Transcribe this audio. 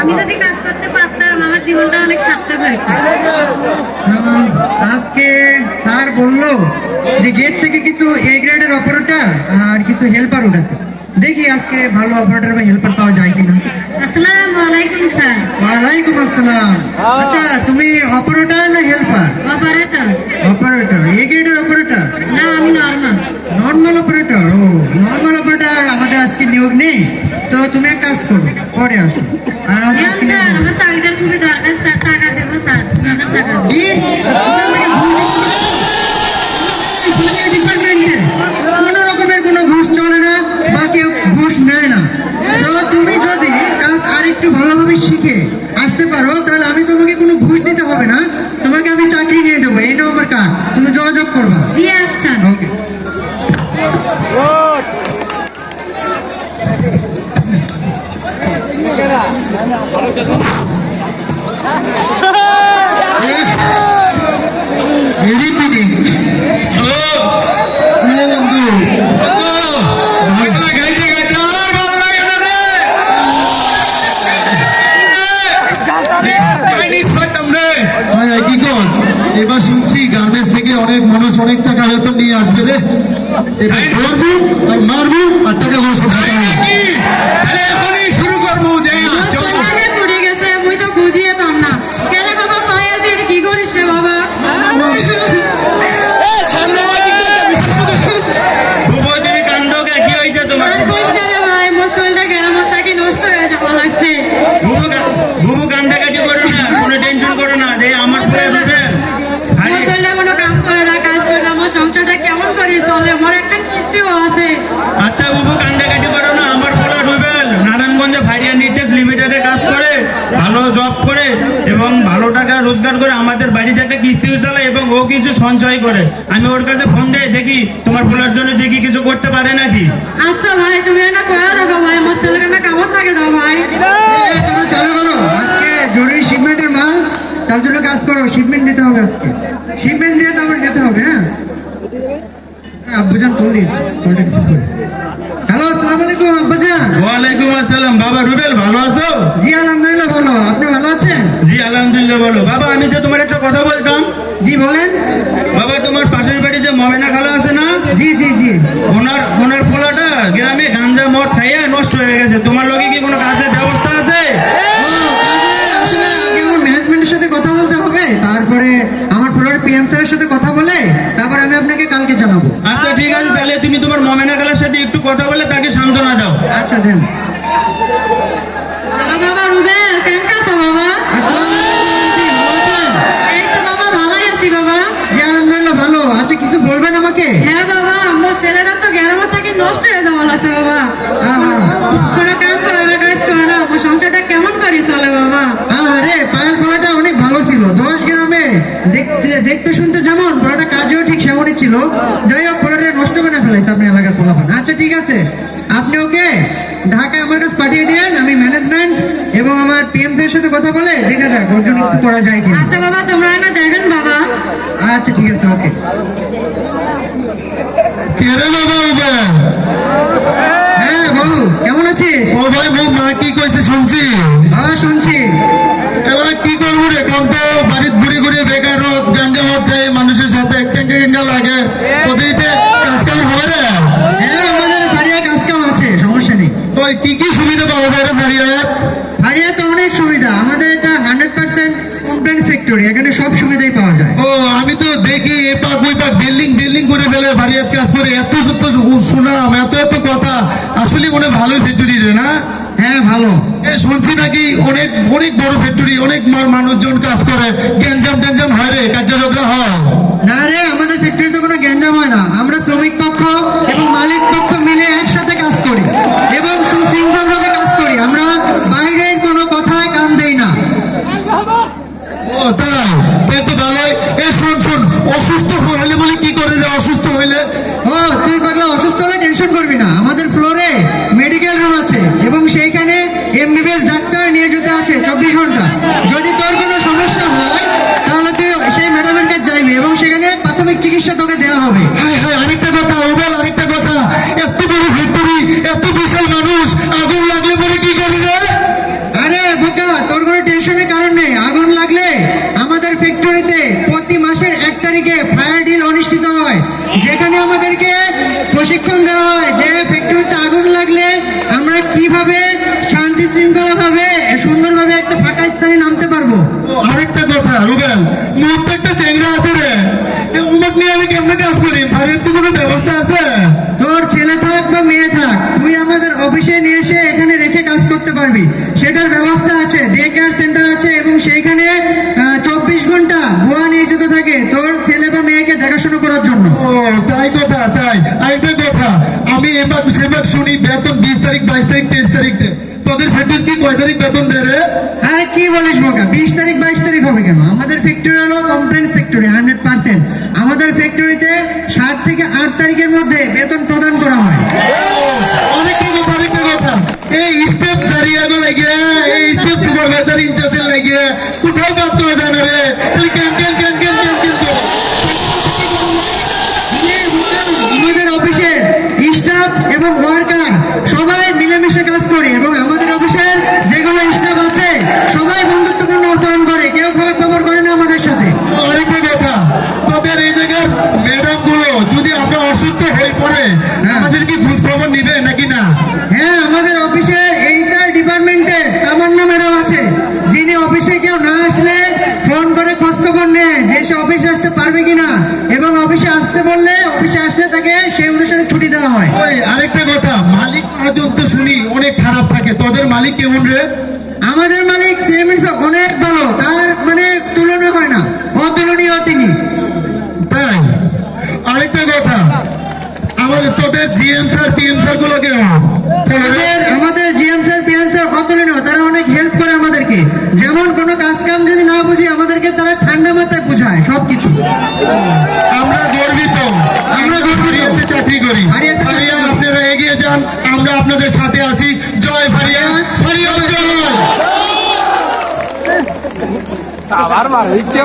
আমি যদি কাজ করতে পারতাম আমার জীবনটা অনেক সার্থক হতো আজকে স্যার বলল যে গেট থেকে কিছু এ গ্রেডের অপারেটর আর কিছু হেল্পার উঠাতে। দেখি আজকে ভালো অপারেটর বা হেল্পার পাওয়া যায় কিনা। আসসালামু আলাইকুম স্যার। ওয়ালাইকুম আসসালাম। আচ্ছা তুমি অপারেটর না হেল্পার অপারেটর এ গ্রেডের অপারেটর না আমি নর্মাল নর্মাল অপারেটর ও নর্মাল অপারেটর আমাদের আজকে নিয়োগ নেই তো তুমি এক কাজ করো পরে আসো। আর আমাদের আজকে স্যার আমার চাকরিটার খুবই দরকার স্যার টাকা দেবো স্যার টাকা দেবো। কি? ডিপার্টমেন্টে কোনো রকমের কোনো ঘুষ চলে না বা কেউ ঘুষ নেয় না। তো তুমি যদি কাজ আর একটু ভালোভাবে শিখে আসতে পারো তাহলে আমি তোমাকে কোনো ঘুষ দিতে হবে না। তোমাকে আমি চাকরি নিয়ে দেবো এই নম্বর কার্ড তুমি যোগাযোগ করবা। এবার শুনছি গার্মেন্টস থেকে অনেক মানুষ অনেক টাকা বেতন নিয়ে আসবে রে এবার ধরবো আর মারবো আর টাকা ঘর শুরু রোজগার করে আমাদের বাড়িতে একটা কিস্তিও চালায় এবং ও কিছু সঞ্চয় করে। আমি ওর কাছে ফোন দেই দেখি তোমার পোলার জন্য দেখি কিছু করতে পারে নাকি? আচ্ছা ভাই তুমি এটা করে দেখো ভাই মুসলকে না কামত থাকে দাও ভাই। তোমরা চালু করো। আজকে জরুরি শিপমেন্টের মাল। চাল চালু কাজ করো শিপমেন্ট দিতে হবে আজকে। শিপমেন্ট দিয়ে তারপর যেতে হবে হ্যাঁ? হ্যাঁ, আব্বুজান কল দিয়েছে কলটা রিসিভ করে। হ্যালো আসসালামু আলাইকুম আব্বুজান ওয়ালাইকুম আসসালাম। বাবা রুবেল ভালো আছো? জি আলহামদুলিল্লাহ ভালো আপনি ভালো আছেন জি আলহামদুলিল্লাহ বলো। বাবা আমি তো তোমার একটা কথা বলতাম। জি বলেন। বাবা তোমার পাশের বাড়ি যে মমেনা খালা আছে না? জি জি জি। ওনার ওনার পোলাটা গ্রামে গাঞ্জা মদ খাইয়া নষ্ট হয়ে গেছে। তোমার লগে কি কোনো কাজের ব্যবস্থা আছে? ও, আসলে আগে আমার ম্যানেজমেন্টের সাথে কথা বলতে হবে। তারপরে আমার ফ্লোর পিএম স্যারের সাথে কথা বলে তারপর আমি আপনাকে কালকে জানাব। আচ্ছা ঠিক আছে। তাহলে তুমি তোমার মমেনা খালার সাথে একটু কথা বলে তাকে সান্ত্বনা দাও। আচ্ছা দেন হ্যালো বাবা রুবেল কেমন আছো বাবা আসসালামু আলাইকুম, জি, ভালো আছেন? এই তো বাবা ভালোই আছি বাবা জি আলহামদুলিল্লাহ ভালো আচ্ছা কিছু বলবেন আমাকে হ্যাঁ বাবা আমার ছেলেটা তো গ্রামত থেকে নষ্ট হয়ে যাওয়া লাগছে বাবা হ্যাঁ হ্যাঁ কোনো কাম করে না কাজ করে না আমার সংসারটা কেমন করে চলে বাবা আরে পায়েল পড়াটা অনেক ভালো ছিল দশ গ্রামে দেখতে দেখতে শুনতে যেমন পড়াটা কাজেও ঠিক সেমনই ছিল যাই হোক পড়াটা নষ্ট করে ফেলাইছে আপনি এলাকার পোলাপান আচ্ছা ঠিক আছে আপনি ওকে ঢাকায় আমার কাছে পাঠিয়ে দিয়েন আমি ম্যানেজমেন্ট এবং আমার পিএম এর সাথে কথা বলে দেখা যাক ওর জন্য কিছু করা যায় কিনা। আচ্ছা বাবা তোমরা না দেখেন বাবা। আচ্ছা ঠিক আছে ওকে। কেরে বাবা উবা হ্যাঁ বউ কেমন আছিস? ও ভাই বউ মা কি কইছে শুনছি? কি কি সুবিধা পাওয়া যায় রে ফারিয়া ফারিয়া তো অনেক সুবিধা। আমাদের এটা হান্ড্রেড পার্সেন্ট কোম্পানি সেক্টরে এখানে সব সুবিধাই পাওয়া যায়। ও আমি তো দেখি এ পাক ওই পাক বিল্ডিং বিল্ডিং করে ফেলে বাড়িয়াত কাজ করে। এত সত্য সুনাম এত এত কথা। আসলে মনে ভালোই ফ্যাক্টরি রে না? হ্যাঁ ভালো। শুনছি নাকি অনেক অনেক বড় ফ্যাক্টরি অনেক মানুষজন কাজ করে। গ্যাঞ্জাম ট্যাঞ্জাম হয় রে কার্যযোগ্য হয়। চিকিৎসা তোকে দেওয়া হবে। হ্যাঁ হ্যাঁ আরেকটা কথা ওবেল আরেকটা কথা। এত বড় ফ্যাক্টরি এত বিশাল মানুষ আগুন লাগলে পরে কি করে আরে বোকা তোর কোনো টেনশনের কারণ নেই। আগুন লাগলে আমাদের ফ্যাক্টরিতে প্রতি মাসের এক তারিখে ফায়ার ডিল অনুষ্ঠিত হয়। যেখানে আমাদেরকে প্রশিক্ষণ দেওয়া হয় যে ফ্যাক্টরিতে আগুন লাগলে আমরা কীভাবে শান্তি শৃঙ্খলা ভাবে সুন্দরভাবে একটা ফাঁকা স্থানে নামতে পারব। আরেকটা কথা রুবেল মুহূর্তে একটা চেংড়া আছে রে। নিয়ে আমি কেমনে কাজ করি? ভাইয়ের তো কোনো ব্যবস্থা আছে? তোর ছেলে থাক বা মেয়ে থাক। তুই আমাদের অফিসে নিয়ে এসে এখানে রেখে কাজ করতে পারবি। সেটার ব্যবস্থা আছে। ডে কেয়ার সেন্টার আছে এবং সেইখানে চব্বিশ ঘণ্টা ভুয়া নিয়োজিত থাকে তোর ছেলে বা মেয়েকে দেখাশোনা করার জন্য। ও তাই কথা তাই। আরেকটা কথা। আমি এবার সেবার শুনি বেতন বিশ তারিখ বাইশ তারিখ তেইশ তারিখ তোদের ফ্যাক্টরি কি কয় তারিখ বেতন দেয় রে? আরে কি বলিস বোকা? বিশ তারিখ বাইশ তারিখ হবে কেন? আমাদের ফ্যাক্টরি হলো কমপ্লেন ফ্যাক্টরি হান্ড্রেড পার্সেন্ট আমাদের ফ্যাক্টরিতে সাত থেকে আট তারিখের মধ্যে বেতন প্রদান করা হয়। অনেকটা কথা অনেকটা কথা এই স্টেপ জারিয়াগো লাগে এই স্টেপ সুপারভাইজার ইনচার্জের লাগে কোথাও কাজ করে জানা রে? খালি কেন কেন কেন কেন কেন কেন কেন। আমাদের অফিসের স্টাফ এবং ওয়ার্কার সবাই মিলেমিশে কাজ করে এবং আমাদের অফিসের যেগুলো স্টাফ আছে সবাই বন্ধুত্বপূর্ণ আচরণ করে কেউ খারাপ ব্যবহার করে না আমাদের সাথে আরেকটা কথা তোদের এই জায়গার ম্যাডামগুলো যদি আমরা অসুস্থ হয়ে পড়ে হ্যাঁ। আমাদের কি খোঁজ খবর নিবে নাকি না? হ্যাঁ আমাদের অফিসে এইচআর ডিপার্টমেন্টে তামান্না ম্যাডাম আছে। যিনি অফিসে কেউ না আসলে ফোন করে খোঁজ খবর নেয় যে সে অফিসে আসতে পারবে কিনা। এবং অফিসে আসতে বললে অফিসে আসলে তাকে সেই অনুসারে ছুটি দেওয়া হয়। ওই আরেকটা কথা মালিক পর্যন্ত শুনি অনেক খারাপ থাকে। তোদের মালিক কেমন রে? আমাদের মালিক অনেক ভালো। তার মানে তুলনা হয় না। অতুলনীয় তিনি। আমাদের জিএম স্যার পিএম স্যারগুলো কেমন আমাদের আমাদের জিএম স্যার পিএম স্যার অতুলনীয় তারা অনেক হেল্প করে আমাদেরকে। যেমন কোনো কাজ কাম যদি না বুঝি আমাদেরকে তারা ঠান্ডা মাথায় বুঝায় সবকিছু। আমরা গর্বিত। আমরা ফারিয়াতে চাকরি করি। ফারিয়া আপনারা এগিয়ে যান। আমরা আপনাদের সাথে আছি। জয় ফারিয়া ফারিয়া জয়। আবার মার দিচ্ছে।